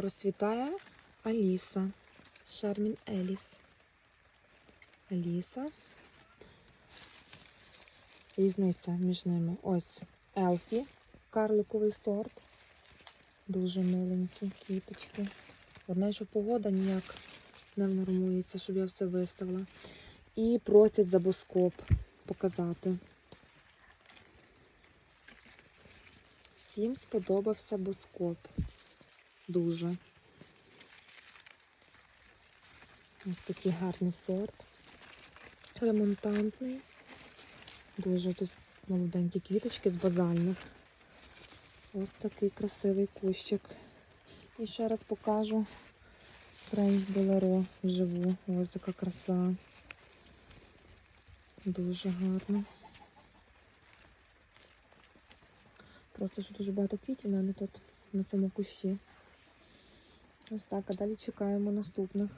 Розцвітає Аліса. Шармін Еліс. Аліса. Різниця між ними. Ось Елфі, карликовий сорт. Дуже миленькі квіточки. Одне, що погода ніяк не внормується, щоб я все виставила. І просять забоскоп показати. Всім сподобався боскоп. Дуже. Ось такий гарний сорт. Ремонтантний. Дуже тут молоденькі квіточки з базальних. Ось такий красивий кущик. І ще раз покажу Френч Беларо вживу. Ось яка краса. Дуже гарно. Просто що дуже багато квітів у мене тут на цьому кущі. Ось так, а далі чекаємо наступних.